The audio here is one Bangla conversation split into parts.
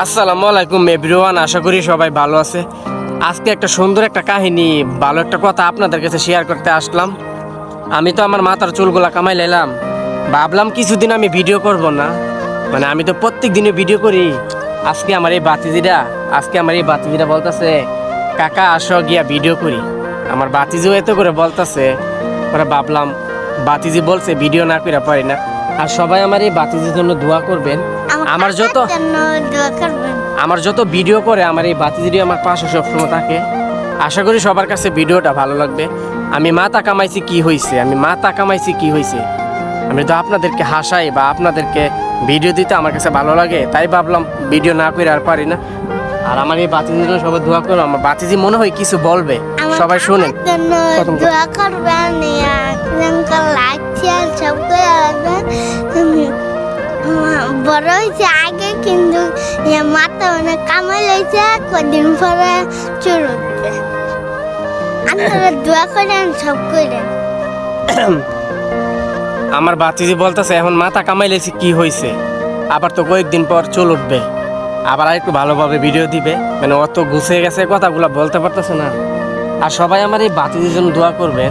আসসালামু আলাইকুম এভরিওয়ান, আশা করি সবাই ভালো আছে। আজকে একটা সুন্দর একটা কাহিনী, ভালো একটা কথা আপনাদের কাছে শেয়ার করতে আসলাম। আমি তো আমার মাথার চুলগুলা কামাই লাইলাম। ভাবলাম কিছুদিন আমি ভিডিও করব না। মানে আমি তো প্রত্যেক দিনে ভিডিও করি। আজকে আমার এই বাতিজিরা, আজকে আমার এই বাতিজিরা বলতেছে, কাকা, আসো গিয়া ভিডিও করি। আমার বাতিজিও এত করে বলতেছে। ওরা ভাবলাম, বাতিজি বলছে ভিডিও না করে পারি না। আর সবাই আমার এই বাতিজির জন্য দোয়া করবেন। আমার যত আমার যত ভিডিও করে আমার এই বাতিজিরি আমার পাশে সবসময় থাকে। আশা করি সবার কাছে ভিডিওটা ভালো লাগবে। আমি মাথা কামাইছি কি হয়েছে আমি মাথা কামাইছি কি হয়েছে আমি তো আপনাদেরকে হাসাই বা আপনাদেরকে ভিডিও দিতে আমার কাছে ভালো লাগে তাই ভাবলাম ভিডিও না করে আর পারি না। আর আমার এই বাতিজির জন্য সবাই দোয়া করো। আমার বাতিজি মনে হয় কিছু বলবে। সবাই কথা। দোয়া করবেন। লাইক শেয়ার সব করে বড় হয়েছে আগে, কিন্তু মাথা অনেক কামাই লইছে কদিন পরে চুল উঠবে আপনারা দোয়া করেন, সব করেন। আমার বাতিজি বলতেছে, এখন মাথা কামাইলেছি কি হয়েছে আবার তো কয়েকদিন পর চুল উঠবে। আবার আর একটু ভালোভাবে ভিডিও দিবে। মানে অত গুছিয়ে গেছে কথাগুলো বলতে পারতেছে না। আর সবাই আমার এই বাতিজির জন্য দোয়া করবে।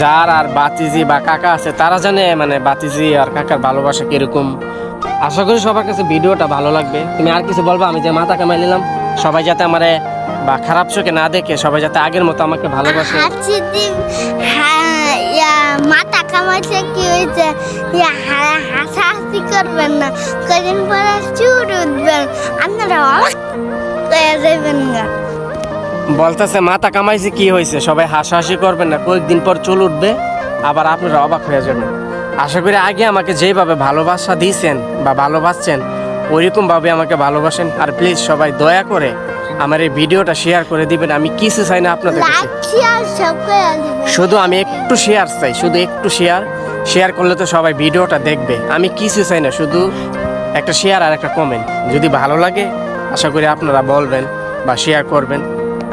যার আর বাতিজি বা কাকা আছে, তারা জানে মানে বাতিজি আর কাকার ভালোবাসা কীরকম। আশা করি সবার কাছে ভিডিওটা ভালো লাগবে। তুমি আর কিছু বলবা? আমি যে মাথা কামাই নিলাম। সবাই যাতে আমারে বা খারাপ চোখে না দেখে সবাই যাতে আগের মতো আমাকে ভালোবাসে। হাসি হ্যাঁ মাথা কামাইছে কি হয়েছে হাসাহাসি করবেন না। কদিন পরে চুল উঠবেন। আপনারা অবাক হয়ে যাবেন না। বলতেছে মাথা কামাইছে কি হয়েছে? সবাই হাসাহাসি করবেন না। কয়েকদিন পর চুল উঠবে। আবার আপনারা অবাক হয়ে যাবেন। আশা করি আগে আমাকে যেভাবে ভালোবাসা দিয়েছেন বা ভালোবাসছেন ওইরকম ভাবে আমাকে ভালোবাসেন। আর প্লিজ সবাই দয়া করে আমার এই ভিডিওটা শেয়ার করে দিবেন। আমি কিছু চাই না আপনাদের কাছে। শুধু আমি একটু শেয়ার চাই শুধু একটু শেয়ার শেয়ার করলে তো সবাই ভিডিওটা দেখবে। আমি কিছু চাই না শুধু একটা শেয়ার আর একটা কমেন্ট যদি ভালো লাগে আশা করি আপনারা বলবেন বা শেয়ার করবেন।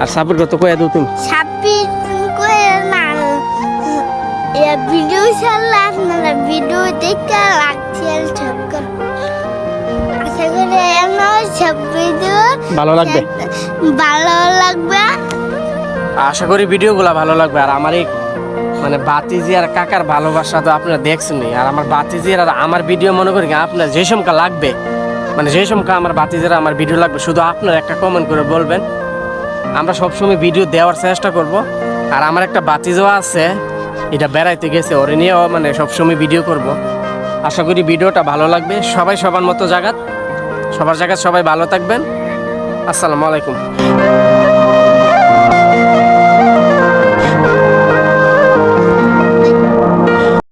আর সাপোর্ট করতে কয়ে দাও তুমি না ভিডিও আপনারা শেয়ার আশা করি আমার সব ভিডিও ভালো লাগবে? ভালো লাগবে। আশা করি ভিডিওগুলো ভালো লাগবে। আর আমার এই মানে বাতিজি আর কাকার ভালোবাসা তো আপনারা দেখছেনই। আর আমার বাতিজির আর আমার ভিডিও মনে করি কি আপনার যে সমকা লাগবে মানে যে সমকা আমার বাতিজিরা আমার ভিডিও লাগবে শুধু আপনার একটা কমেন্ট করে বলবেন। আমরা সবসময় ভিডিও দেওয়ার চেষ্টা করব। আর আমার একটা বাতিজও আছে। এটা বেড়াইতে গেছে, ওরে নিয়েও মানে সবসময় ভিডিও করব। আশা করি ভিডিওটা ভালো লাগবে। সবাই সবার মতো জায়গাত সবার জায়গায় সবাই ভালো থাকবেন। আসসালামু আলাইকুম।